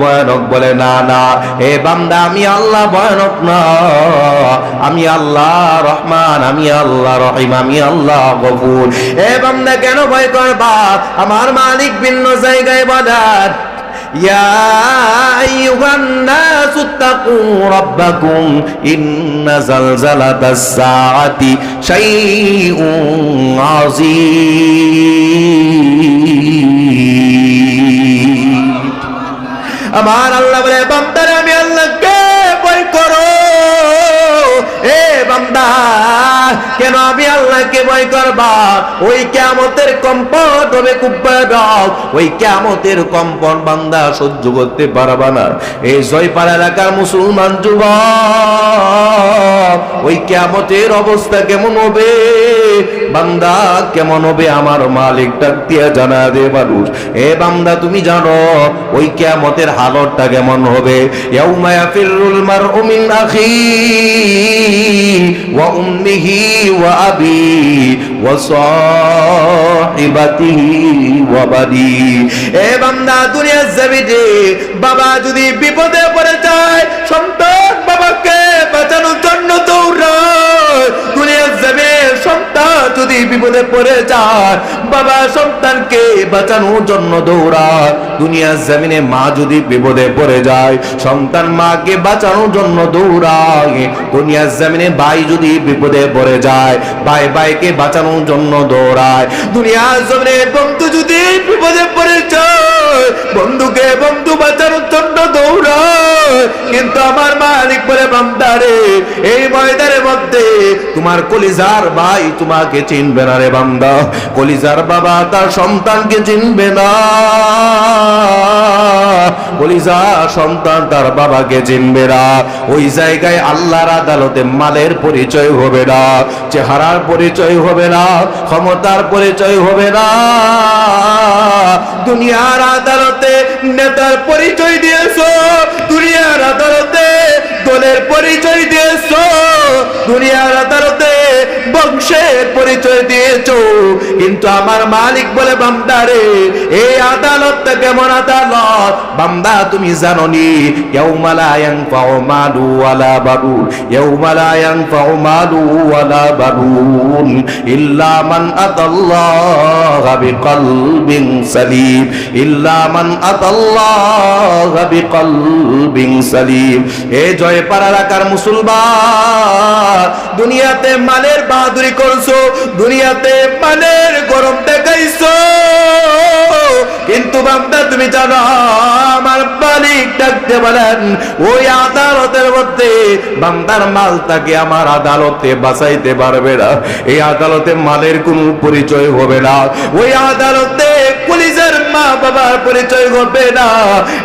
ভয়ানক বলে না না হে বান্দা আমি আল্লাহ ভয়ানক না আমি আল্লাহ রহমান আমি আল্লাহ রহিম আমি আল্লাহ গফুর হে বান্দা কেন ভয় করবা আমার মালিক ভিন্ন জায়গায় বাজার يا أيها الناس اتقوا ربكم إن زلزلة الساعة شيء عظيم আমার আল্লাহ বলে বান্দারে আমি বান্দা, কেন আমি আল্লাহকে ভয় করবা? ওই কেমতের কম্পন হবে খুব ওই কেমতের কম্পন বান্দা সহ্য করতে পারবা না। এই জয়পার এলাকার মুসলমান যুবক, ওই কেমতের অবস্থা কেমন হবে? বান্দা, কেমন হবে আমার মালিক ডাক জানা দে মানুষ। এ বান্দা, তুমি জানো, ওই কেমতের হালতটা কেমন হবে? ইয়াউমা ইয়াফিরুল মারউ মিন আখি। ওয়া وأبي وصاحبته وبدي ওয়া সাহিবাতিহি ওয়া বানি। এ বান্দা, দুনিয়ার জমিনে বাবা যদি বিপদে পড়ে যায়, সন্তান বাবাকে বাঁচানোর জন্য যদি বিপদে পড়ে যায়, বাবা সন্তানকে বাঁচানোর জন্য দৌড়ায়। দুনিয়ার জমিনে মা যদি বিপদে পড়ে যায়, সন্তান মাকে বাঁচানোর জন্য দৌড়ায়। দুনিয়ার জমিনে ভাই যদি বিপদে পড়ে যায় ভাই ভাইকে বাঁচানোর জন্য দৌড়ায়। দুনিয়ার জমিনে বন্ধু যদি বিপদে পড়ে যায়, বন্ধুকে বন্ধু বাঁচানোর জন্য দৌড়ায়। কিন্তু আমার মালিক বলে, বান্দারে, এই ময়দানের মধ্যে তোমার কলিজার ভাই তোমাকে চিনবে না রে বান্দা। কলিজার বাবা তার সন্তানকে চিনবে না। কলিজা সন্তান তার বাবাকে চিনবে না। ওই জায়গায় আল্লাহর আদালতে মালের পরিচয় হবে না, চেহারার পরিচয় হবে না, ক্ষমতার পরিচয় হবে না। দুনিয়ার আদালতে নেতার পরিচয় দিয়েছ, দুনিয়ার আদালতে দলের পরিচয় দিয়েছ, দুনিয়ার আদালতে বংশের পরিচয় দিয়েছ। কিন্তু আমার মালিক বলে, বান্দারে, এই আদালতটা কেমন আদালত, বান্দা তুমি জানো নি ইয়াউমা লা ইয়ানফাউ মালু ওয়ালা বানুন ইয়াউমা লা ইয়ানফাউ মালু ওয়ালা বানুন ইল্লা মান আতাল্লাহা বিকলবিন সালিম, ইল্লা মান আতাল্লাহা সালিম। এ জয় পাড়ার আকার মুসলমান। দুনিয়াতে মানের বাহাদুরি করছ দুনিয়াতে মানের গরম দেখাইছো। কিন্তু বান্দা, তুমি জানো, আমার মালিক ডাকতে বলেন, ওই আদালতের মধ্যে বান্দার মাল তাকে আমার আদালতে বাঁচাইতে পারবে না। এই আদালতে মালের কোনো পরিচয় হবে না। ওই আদালতে পুলিশের মা বাবার পরিচয় হবে না।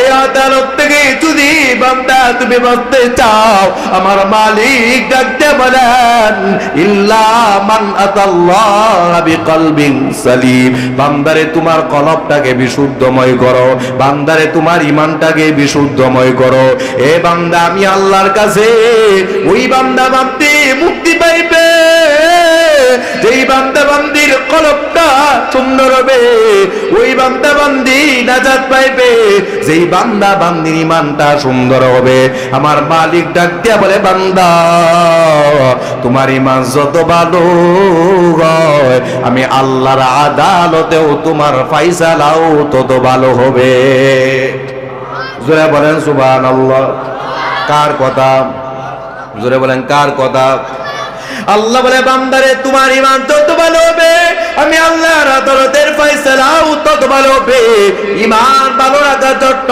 এই আদালত থেকে যদি বান্দা, তুমি বাঁচতে চাও, আমার মালিক ডাকতে বলেন, ইল্লা মান আতাল্লাহ বিকলবিন সালিম। বান্দারে, তোমার কলবটাকে বিশুদ্ধময় করো। বান্দারে, তোমার ইমানটাকে বিশুদ্ধময় করো। এ বান্দা, আমি আল্লাহর কাছে ওই বান্দা বান্দি মুক্তি পাইবে। যেই বান্দা বান্দির কলবটা সুন্দর হবে, ওই বান্দা বান্দি নাজাত পাইবে। যেই বান্দা বান্দির ইমানটা সুন্দর হবে, আমার মালিক ডাক দিয়া বলে, বান্দা, তোমার ইমান যত ভালো আমি আল্লাহর আদালতেও তোমার ফাইসালাও তত ভালো হবে। জোরে বলেন সুবান আল্লাহ কার কথা? জোরে বলেন, কার কথা? আল্লাহ বলে, বান্দারে, তোমার ইমান তত ভালো হবে, আমি আল্লাহর আদালতের ফয়সালাও তত ভালো হবে। ইমান ভালো রাখা চট্ট,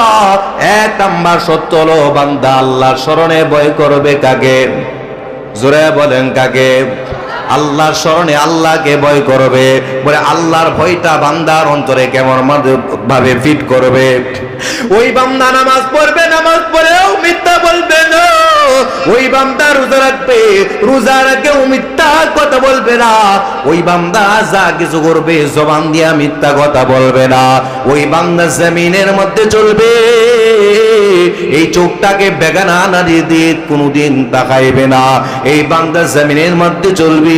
এক নাম্বার সত্য বান্দা আল্লাহর স্মরণে বয় করবে কাকে? জোরে বলেন কাকে? আল্লাহর স্মরণে আল্লাহকে ভয় করবে। বলে আল্লাহর ভয়টা বান্দার অন্তরে কেমন ভাবে ফিট করবে। ওই বান্দা নামাজ পড়বে, নামাজ পড়েও মিথ্যা বলবে না। ওই বান্দা রোজা রাখবে, রোজা রাখেও মিথ্যা কথা বলবে না। ওই বান্দা যা কিছু করবে, জবান দিয়া মিথ্যা কথা বলবে না। ওই বান্দা জমিনের মধ্যে চলবে। এই চোখটাকে বেগানা নারী দিয়ে কোনোদিন তাকাইবে না। এই বান্দা জমিনের মধ্যে চলবি।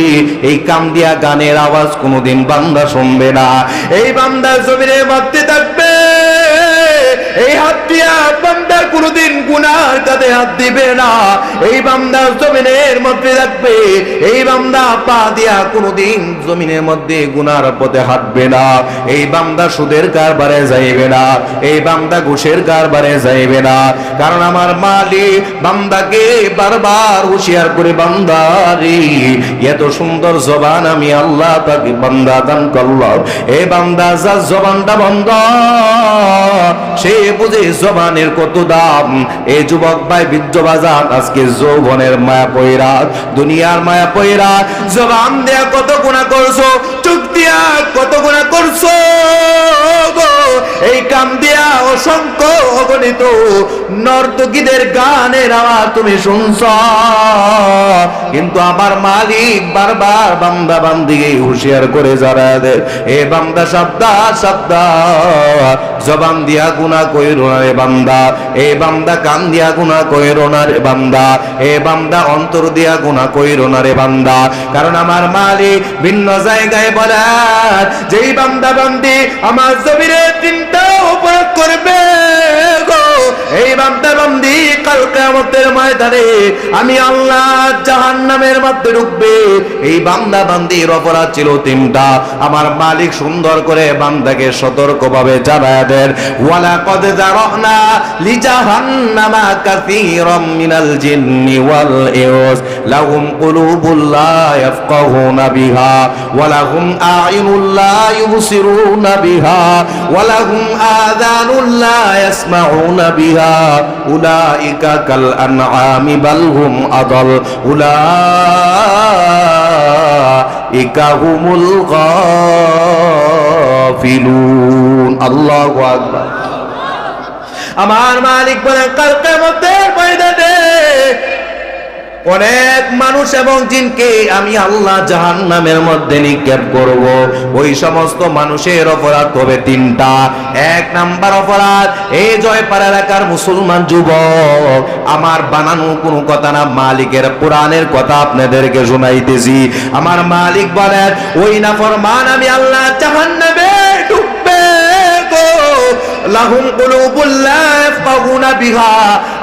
এই কাম দিয়া গানের আওয়াজ কোনোদিন বান্দা শুনবে না। এই বান্দা জমিরে বাড়তে থাকবে। এই হাত দিয়া বান্দা কোনোদিন গুনার কাঁধে হাত দিবে না। এই বান্দা জমিনের মধ্যে রাখবে, এই বান্দা পা দিয়া কোনোদিন জমিনের মধ্যে গুনার পথে হাঁটবে না। এই বান্দা সুদের কারবারে যাইবে না, এই বান্দা ঘুষের কারবারে যাইবে না। কারণ আমার মালিক বান্দাকে বারবার হুঁশিয়ার করে বান্দারি এত সুন্দর জবান আমি আল্লাহ তাকে বান্দা দান করলাম। এই বান্দা যা জবানটা বন্ধ, সে বুঝে জবানের কত দাম? এই যুবক ভাই বৃদ্ধ বাজার আজকে যৌবনের মায়া পয়রা দুনিয়ার মায়া পয়রা জবান দেয়া কত গুণা করছ? দিয়া কত গুণা করছ। এই কাম দিয়া অসংখ্য অগণিত নর্তকীদের গানের আওয়াজ তুমি শুনছ। কিন্তু আমার মালিক বারবার বান্দা বান্দিকে হুঁশিয়ার করে যারা এ বান্দা সাবদা সাবদা। জবান দিয়া গুনা কইরো না রে বান্দা, এ বান্দা কান দিয়া গুনা কইরো না রে বান্দা, এ বান্দা অন্তর দিয়া গুনা কইরো না রে বান্দা। কারণ আমার মালিক ভিন্ন জায়গায় বলার যেই বান্দা বান্দি আমার জমিরে তিনটা উপভোগ করবে গো। এই বান্দা বান্দি কাল কিয়ামতের ময়দানে আমি আল্লাহ জাহান্নামের মধ্যে ঢুকবে। এই বান্দা বান্দির অপরাধ ছিল তিনটা। আমার মালিক সুন্দর করে বান্দাকে সতর্কভাবে জানায় দেন। ওয়ালা কদ জারানা লি জাহান্নামা কাসীরাম মিনাল জিন্নি ওয়াল ইনস লাহুম কুলুবুল লা ইয়াফকাহুনা বিহা। ওয়া লাহুম আ'ইনুল লা ইউবসিরুনা বিহা। ওয়া লাহুম আযানুল লা ইয়াসমাউনা বিহা। বাল আমার মালিক বলেন কাল কিয়ামতের ময়দানে অনেক মানুষ এবং জিনকে আমি আল্লাহ জাহান নামের মধ্যে নিক্ষেপ করব। ওই সমস্ত মানুষের অপরাধ হবে তিনটা। এক নাম্বার অপরাধ এই জয়পাড়া এলাকার মুসলমান যুবক, আমার বানানো কোনো কথা না, মালিকের পুরাণের কথা আপনাদেরকে শোনাইতেছি। আমার মালিক বলেন, ওই না ফরমান আমি আল্লাহ জাহান নামে লাহুম বিহা।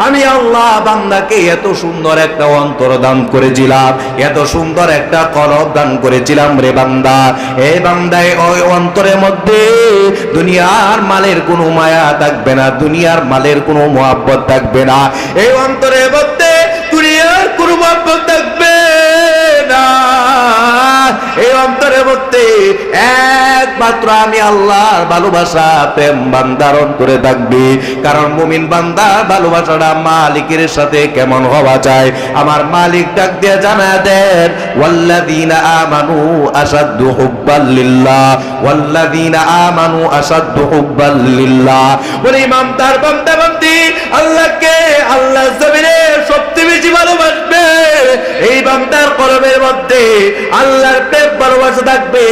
আমি আল্লাহ বান্দাকে এত সুন্দর একটা অন্তর দান করেছিলাম, এত সুন্দর একটা কলব দান করেছিলাম রে বান্দা। এ বান্দায় ওই অন্তরের মধ্যে দুনিয়ার মালের কোনো মায়া থাকবে না, দুনিয়ার মালের কোনো মোহাব্বত থাকবে না। এই অন্তরের মধ্যে একমাত্র আমি আল্লাহর ভালোবাসা প্রেম বান্দার অন্তরে থাকবে। কারণ মুমিন বান্দার ভালোবাসাটা মালিকের সাথে কেমন হওয়া চায় আমার মালিক ডাক দিয়ে জানা দেন, ওয়াল্লাযীনা আমানু আশাদ্দু হুব্বাল লিল্লাহ, ওয়াল্লাযীনা আমানু আশাদ্দু হুব্বাল লিল্লাহ। বলে ইমাম তার বান্দা বান্দি, আল্লাহকে আল্লাহ জমিনে সবচেয়ে বেশি ভালোবাসবে। এই বান্দার কলমের মধ্যে আল্লাহর প্রেম ভালোবাসা থাকবে,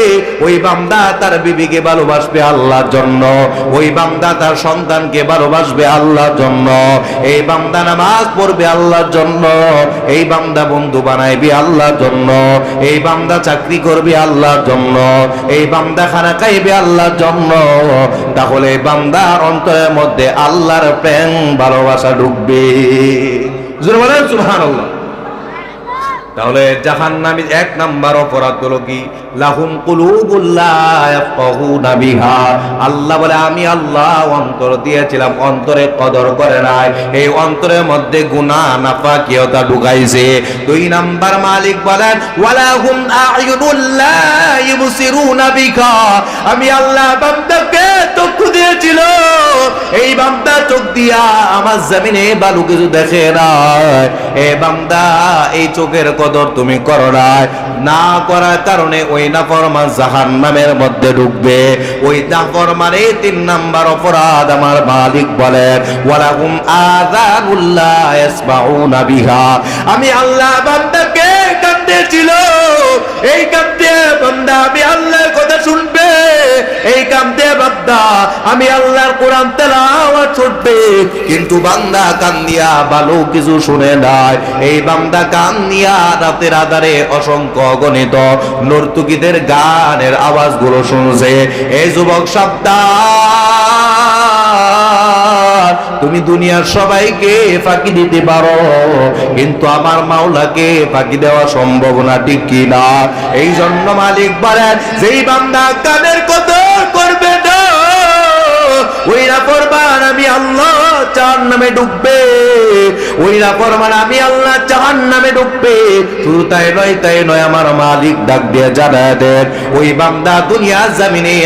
ওই বান্দা তার বিবিকে ভালোবাসবে আল্লাহর জন্য, ওই বান্দা তার সন্তানকে ভালোবাসবে আল্লাহর জন্য, এই বান্দা নামাজ পড়বে আল্লাহর জন্য, এই বান্দা বন্ধু বানাইবে আল্লাহর জন্য, এই বান্দা চাকরি করবে আল্লাহর জন্য, এই বান্দা খানা খাইবে আল্লাহর জন্য, তাহলে বান্দার অন্তরের মধ্যে আল্লাহর প্রেম, ভালোবাসা ঢুকবে। জোরে বলেন সুবহানাল্লাহ। তাহলে জাহান্নামী এক নাম্বার অপরাধ হলো কি? লাহুম বিহা। আল্লাহ বলে, আমি আল্লাহ অন্তর দিয়েছিলাম, অন্তরে কদর করে নাই। এই অন্তরের মধ্যে গুনাহ, নাফাকিয়তা ঢুকাইছে। দুই নাম্বার মালিক বলেন, ওয়ালাহুম আয়ুনুল্লাহ ইবসিরুনা আমি আল্লাহ বান্দাকে চক্ষু দিয়েছিল। এই বান্দা চোখ দিয়া আমার জমিনে বালু কিছু দেখে নাই। এ বান্দা এই চোখের কদর তুমি করো নাই। না করার কারণে ওই নাফরমান জাহান নামের মধ্যে ঢুকবে। ওই নাফরমানে তিন নাম্বার অপরাধ আমার মালিক বলেন, ওয়ালাহুম আযানুল্লাহ ইয়াসমাউনা বিহা। আমি আল্লাহ বান্দাকে কাঁদতেছিল। এই কাঁদতে বান্দা আমি আল্লাহর কথা শুনবে। এই কাঁদতে বান্দা আমি আল্লাহর কোরআন তেলাওয়াত শুনবে কিন্তু বান্দা কান্দিয়া ভালো কিছু শুনে নাই। এই বান্দা কান্দিয়া রাতের আধারে অসংখ্য অগণিত নর্তুকিদের গানের আওয়াজগুলো শুনছে। এই যুবক সাবধান, তুমি দুনিয়ার সবাইকে ফাঁকি দিতে পারো, কিন্তু আমার মাওলাকে ফাঁকি দেওয়া সম্ভব না, ঠিক কিনা এই জন্য মালিক বলেন, যেই বান্দা কানের কদর করবে না, ওই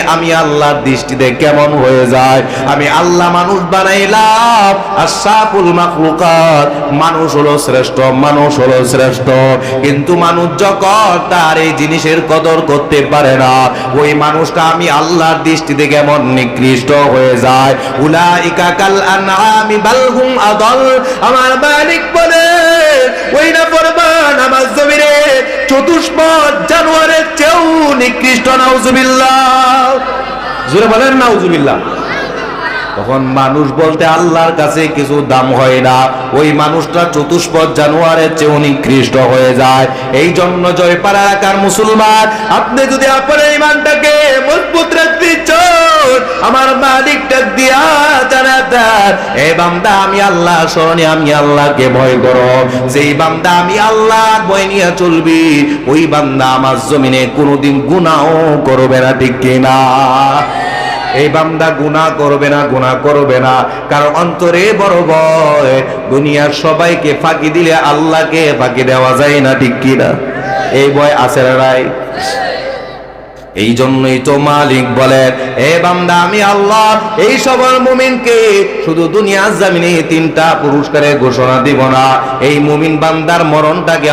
আমি আল্লাহ দৃষ্টিতে কেমন হয়ে যায়? আমি আল্লাহ মানুষ বানাইলাম আশাফুল মাখলুকাত। মানুষ হলো শ্রেষ্ঠ, মানুষ হলো শ্রেষ্ঠ। কিন্তু মানুষ যখন তার এই জিনিসের কদর করতে পারে না, ওই মানুষটা আমি আল্লাহর দৃষ্টিতে কেমন নিকৃষ্ট হয়ে যায়? উলাইকা হুম আদল। আমার বলে ওই না পরবান আমার নিকৃষ্ট নাউজুবিল্লাহ। জোরে বলেন নাউজুবিল্লাহ। তখন মানুষ বলতে আল্লাহর কাছে কিছু দাম হয় না। ওই মানুষটা চতুষ্পদ জানুয়ারের চেয়ে নিকৃষ্ট হয়ে যায়। এই জন্য জয়পাড়া এলাকার মুসলমান, আপনি যদি আপনার ইমানটাকে মজবুত রাখতে চান, আমার মালিকটা দিয়া জানাতেন এই বান্দা, আমি আল্লাহ স্মরণে আমি আল্লাহকে ভয় করো যেই বান্দা, আমি আল্লাহ ভয় নিয়ে চলবি, ওই বান্দা আমার জমিনে কোনোদিন গুনাও করবে না, ঠিক কিনা? এই বান্দা গুনাহ করবে না, গুনাহ করবে না। কারণ অন্তরে বড় ভয়। দুনিয়ার সবাইকে ফাঁকি দিলে আল্লাহকে ফাঁকি দেওয়া যায় না, ঠিক কিনা এই ভয় আছে নাই? এই জন্যই তো মালিক বলেন এ বান্দা, আমি আল্লাহ, এই সবল মুমিনকে শুধু দুনিয়ার জামিনে তিনটা পুরস্কারের ঘোষণা দিব না। এই মুমিন বান্দার মরণটাকে